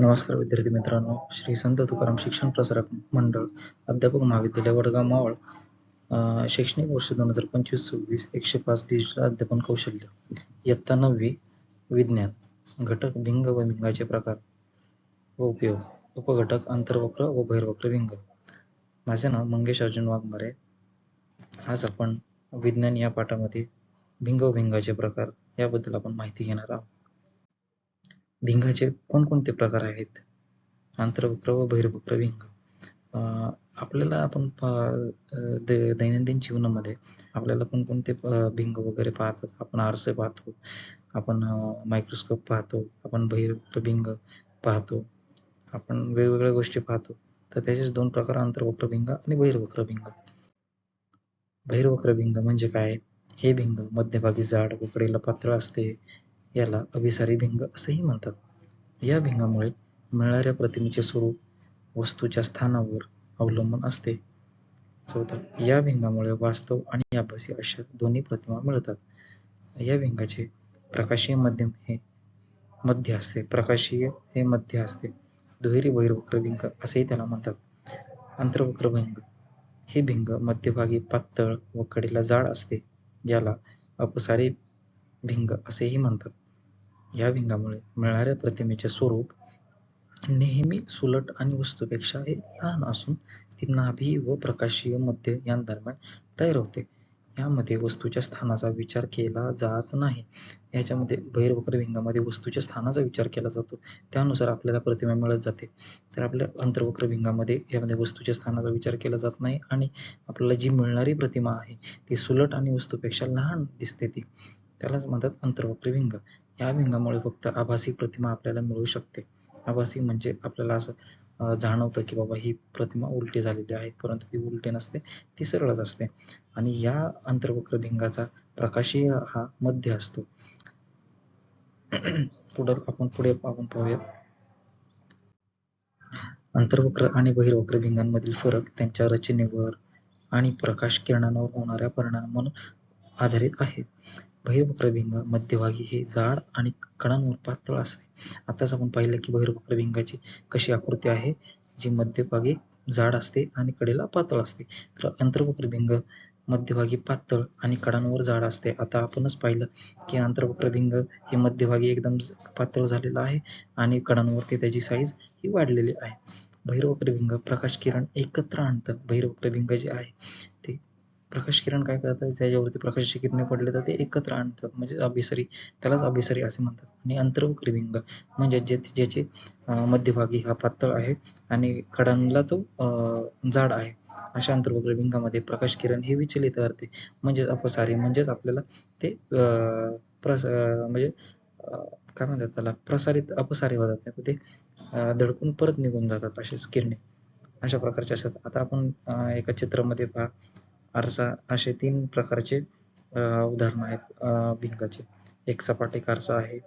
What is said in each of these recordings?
नमस्कार विद्यार्थी मित्रांनो श्री संत तुकाराम शिक्षण प्रसारक मंडळ अध्यापक महाविद्यालय वडगाव मावळ शैक्षणिक वर्ष दोन हजार पंचवीस सव्वीस एकशे पाच डिजिटल अध्यापन कौशल्य इयत्ता नववी विज्ञान घटक भिंग व भिंगाचे प्रकार व उपयोग उपघटक आंतरवक्र व बहिर्वक्र भिंग. माझे नाव मंगेश अर्जुन वाघमारे. आज आपण विज्ञान या पाठामध्ये भिंग व भिंगाचे प्रकार याबद्दल आपण माहिती घेणार आहोत. भिंगाचे कोणकोणते प्रकार आहेत? आंतरवक्र व बहिर्वक्र भिंग. आपल्याला आपण दैनंदिन जीवनामध्ये आपल्याला कोणकोणते भिंग वगैरे पाहतो? आपण आरसे पाहतो आपण मायक्रोस्कोप पाहतो आपण बहिर्वक्र भिंग पाहतो आपण वेगवेगळ्या गोष्टी पाहतो. तर त्याचेच दोन प्रकार आंतरवक्र भिंग आणि बहिर्वक्र भिंग. बहिर्वक्र भिंग म्हणजे काय? हे भिंग मध्यभागी जाड व कडेला पातळ असते. याला अभिसारी भिंग असेही म्हणतात. या भिंगामुळे मिळणाऱ्या प्रतिमेचे स्वरूप वस्तूच्या स्थानावर अवलंबून असते. चौथा या भिंगामुळे वास्तव आणि आभासी अशा दोन्ही प्रतिमा मिळतात. या भिंगाचे प्रकाशीय माध्यम हे मध्य असते. प्रकाशीय हे मध्य असते. दुहेरी बहिर्वक्र भिंग असेही त्याला म्हणतात. अंतर्वक्र भिंग हे भिंग मध्यभागी पातळ व कडेला जाड असते. याला अपसारी भिंग असेही म्हणतात. या भिंगामुळे मिळणाऱ्या प्रतिमेचे स्वरूप नेहमी सुलट आणि वस्तूपेक्षा हे लहान असून ती नाभी व प्रकाशीय मध्य यांदरम्यान तयार होते. यामध्ये वस्तूच्या स्थानाचा विचार केला जात नाही. याच्यामध्ये बहिर्वक्र भिंगामध्ये वस्तूच्या स्थानाचा विचार केला जातो. त्यानुसार आपल्याला प्रतिमा मिळत जाते. तर आपल्या अंतर्वक्र भिंगामध्ये यामध्ये वस्तूच्या स्थानाचा विचार केला जात नाही आणि आपल्याला जी मिळणारी प्रतिमा आहे ती सुलट आणि वस्तूपेक्षा लहान दिसते ती. त्यालाच म्हणतात अंतर्वक्र भिंग या भिंगामुळे फक्त आभासी प्रतिमा आपल्याला मिळू शकते. आभासी म्हणजे आपल्याला असं जाणवतं की बाबा ही प्रतिमा उलटी झालेली आहे परंतु ती उलटी नसते ती सरळच असते. आणि या अंतर्वक्र भिंगाचा प्रकाशीय हा मध्य असतो. पुढे आपण पुढे आपण पाहूया अंतर्वक्र आणि बहिर्वक्र भिंगांमधील फरक त्यांच्या रचनेवर आणि प्रकाश किरणांवर होणाऱ्या परिणामांवर आधारित आहे. बहिर्वक्र भिंग मध्यभागी हे जाड आणि कणांवर पातळ असते. आताच आपण पाहिलं की बहिर्वक्र कशी आकृती आहे जी मध्यभागी जाड असते आणि कडेला पातळ असते. तर अंतर्वक्रभिंग मध्यभागी पातळ आणि कडांवर जाड असते. आता आपणच पाहिलं की आंतरवक्र भिंग हे मध्यभागी एकदम पातळ झालेलं आहे आणि कडांवरती त्याची साईज ही वाढलेली आहे. बहिर्वक्र भिंग प्रकाश किरण एकत्र आणतं. बहिर्वक्र जे आहे प्रकाश किरण काय करतात त्याच्यावरती प्रकाशाची किरणे पडले तर ते एकत्र आणतात म्हणजे अभिसरी त्यालाच अभिसरी असे म्हणतात. आणि अंतर्वक्र म्हणजे जे ज्याचे मध्यभागी हा पातळ आहे आणि कडांना तो अं, जाड आहे. अशा अंतर्भुक्रविंगामध्ये प्रकाश किरण हे विचलित करते. म्हणजेच अपसारी म्हणजेच आपल्याला ते अं, प्रस म्हणजे काय म्हणतात त्याला प्रसारित अपसारी होतात. ते धडकून परत निघून जातात असेच किरणे. अशा प्रकारचे असतात. आता आपण एका चित्रामध्ये पहा. आरसा असे तीन प्रकारचे उदाहरण उदाहरणं आहेत. भिंगाचे. एक सपाटिक आरसा आहे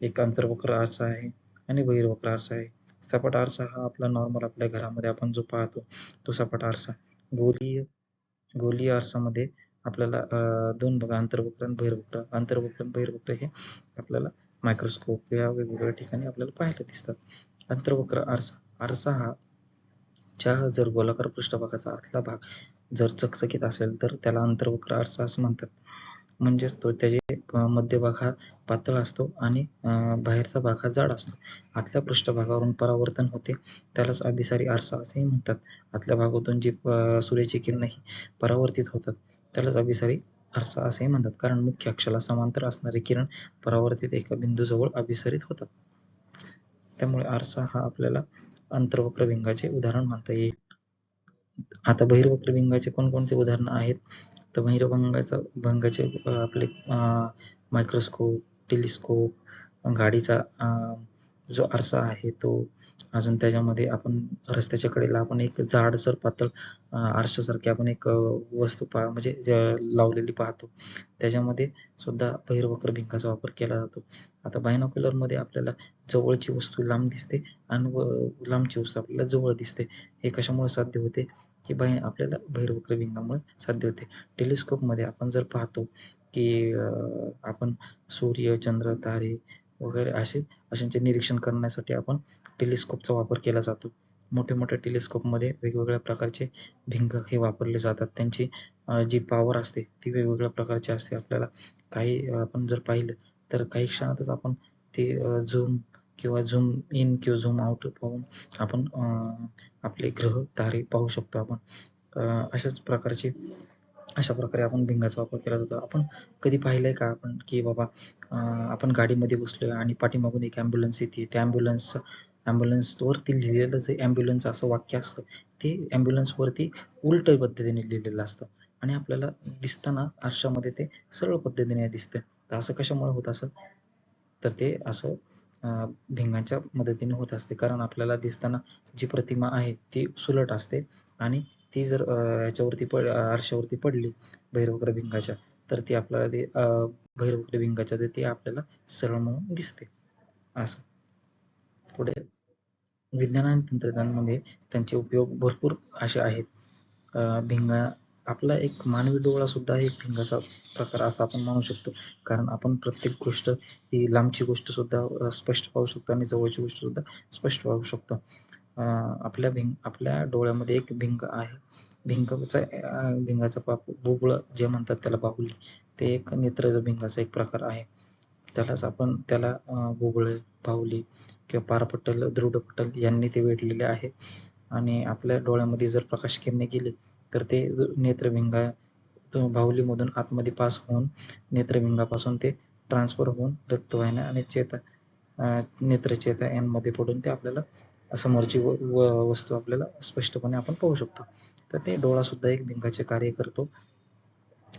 एक अंतर्वक्र आरसा आहे आणि बहिर्वक्र आरसा आहे. सपाट आरसा हा आपला नॉर्मल आपल्या घरामध्ये आपण जो पाहतो तो सपाट आरसा. गोलीय गोलीय आरसामध्ये आपल्याला दोन बघा अंतर्वक्र आणि बहिर्वक्र. अंतर्वक्र आणि बहिर्वक्र हे आपल्याला मायक्रोस्कोप या वेगवेगळ्या ठिकाणी आपल्याला पाहायला दिसतात. अंतर्वक्र आरसा. आरसा हा च्या जर गोलाकार पृष्ठभागाचा आतला भाग जर चकचकीत असेल तर त्याला अंतर्वक्र आरसा असं म्हणतात. म्हणजेच तो त्याचे मध्यभाग हा पातळ असतो आणि अं, बाहेरचा भाग हा जाड असतो. आतल्या पृष्ठभागावरून परावर्तन होते त्यालाच अभिसारी आरसा असेही म्हणतात. आतल्या भागातून जी सूर्याची किरण ही परावर्तित होतात त्यालाच अभिसारी आरसा असेही म्हणतात. कारण मुख्य अक्षाला समांतर असणारे किरण परावर्तित एका बिंदूजवळ अभिसरित होतात. त्यामुळे आरसा हा आपल्याला अंतर्वक्र भिंगाचे उदाहरण म्हणता येईल. आता बहिर्वक्र भिंगाचे कोणकोणते उदाहरणं आहेत? तर बहिर्भंगाचा भंगाचे आपले मायक्रोस्कोप टेलिस्कोप गाडीचा जो आरसा आहे तो अजून त्याच्यामध्ये आपण रस्त्याच्या कडेला आपण एक जाडसर पातळ आरशासारखी आपण एक वस्तू पा म्हणजे लावलेली पाहतो. त्याच्यामध्ये सुद्धा बहिर्वक्र भिंगाचा वापर केला जातो. आता बायनोक्युलरमध्ये आपल्याला जवळची वस्तू लांब दिसते आणि लांबची वस्तू आपल्याला जवळ दिसते. हे कशामुळे साध्य होते? की बाय आपल्याला बहिर्वक्र भिंगामुळे साध्य होते. टेलिस्कोपमध्ये आपण जर पाहतो की आपण सूर्य चंद्र तारे वगैरे असे अशांचे निरीक्षण करण्यासाठी आपण टेलिस्कोपचा वापर केला जातो. मोठे मोठ्या टेलिस्कोपमध्ये वेगवेगळ्या प्रकारचे भिंग हे वापरले जातात. त्यांची जी पॉवर असते ती वेगवेगळ्या प्रकारची असते. आपल्याला काही आपण जर पाहिलं तर काही क्षणातच आपण ते झूम किंवा झूम इन किंवा झूम आउट पाहून आपण आपले ग्रह तारे पाहू शकतो आपण. अशाच प्रकारचे अशा प्रकारे आपण भिंगाचा वापर केला जातो. आपण कधी पाहिलंय का आपण की बाबा आपण गाडीमध्ये बसलोय आणि पाठीमागून एक ॲम्ब्युलन्स येते. त्या ॲम्ब्युलन्स ॲम्ब्युलन्स वरती लिहिलेलं जे ॲम्ब्युलन्स असं वाक्य असतं ते ॲम्ब्युलन्स वरती उलट पद्धतीने लिहिलेलं असतं. आणि आपल्याला दिसताना आरशामध्ये ते सरळ पद्धतीने दिसतं तर असं कशामुळे होत असं? तर ते असं अं, भिंगांच्या मदतीने होत असते. कारण आपल्याला दिसताना जी प्रतिमा आहे ती सुलट असते आणि ती जर याच्यावरती पड आरशावरती पडली भैरवक्र भिंगाच्या तर ती आपल्याला ते भैरवक्र भिंगाच्या ते- आपल्याला सरळ म्हणून दिसते. असं. पुढे विज्ञान आणि तंत्रज्ञानामध्ये त्यांचे उपयोग भरपूर असे आहेत. अं, भिंगा आपला एक मानवी डोळा सुद्धा एक भिंगाचा प्रकार असा आपण म्हणू शकतो. कारण आपण प्रत्येक गोष्ट ही लांबची गोष्ट सुद्धा स्पष्ट पाहू शकतो आणि जवळची गोष्ट सुद्धा स्पष्ट पाहू शकतो. आपल्या भिंग आपल्या डोळ्यामध्ये एक भिंग आहे. भिंगाचा भिंगाचा पाप बुबुळ जे म्हणतात त्याला बाहुली ते एक नेत्र भिंगाचा एक प्रकार आहे. त्यालाच आपण त्याला अं, बाहुली किंवा पारपटल दृढपटल यांनी ते वेढलेले आहे. आणि आपल्या डोळ्यामध्ये जर प्रकाश किरणे गेले तर ते नेत्रभिंगा बाहुलीमधून आतमध्ये पास होऊन नेत्रभिंगापासून ते ट्रान्सफर होऊन रक्तवाहिन्या आणि चेता नेत्रचेता यांमध्ये पडून ते आपल्याला समोरची व- व- वस्तू आपल्याला स्पष्टपणे आपण पाहू शकतो. तर ते डोळा सुद्धा एक भिंगाचे कार्य करतो.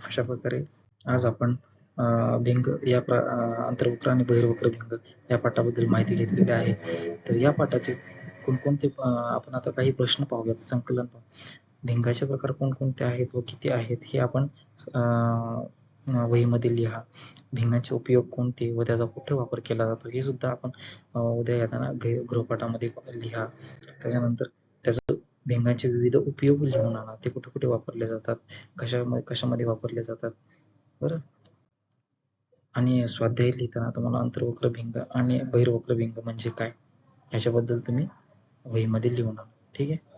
अशा प्रकारे आज आपण भिंग या अंतर्वक्र आणि बहिर्वक्र भिंग या पाठाबद्दल माहिती घेतलेली आहे. तर या पाठाचे कोणकोणते आपण आता काही प्रश्न पाहूयात संकलन पाहू. भिंगाचे प्रकार कोणकोणते आहेत व किती आहेत हे आपण वहीमध्ये लिहा. भिंगाचे उपयोग कोणते व त्याचा कुठे वापर केला जातो हे सुद्धा आपण उद्या येताना गृहपाठामध्ये लिहा. त्याच्यानंतर त्याचं भिंगाचे विविध उपयोग लिहून आणा. ते कुठे कुठे वापरले जातात कशामध्ये कशामध्ये वापरले जातात बरं? आणि स्वाध्याय लिहिताना तुम्हाला अंतर्वक्र भिंग आणि बहिर्वक्र भिंग म्हणजे काय? याच्याबद्दल तुम्ही वहीमध्ये लिहून आणा. ठीक आहे?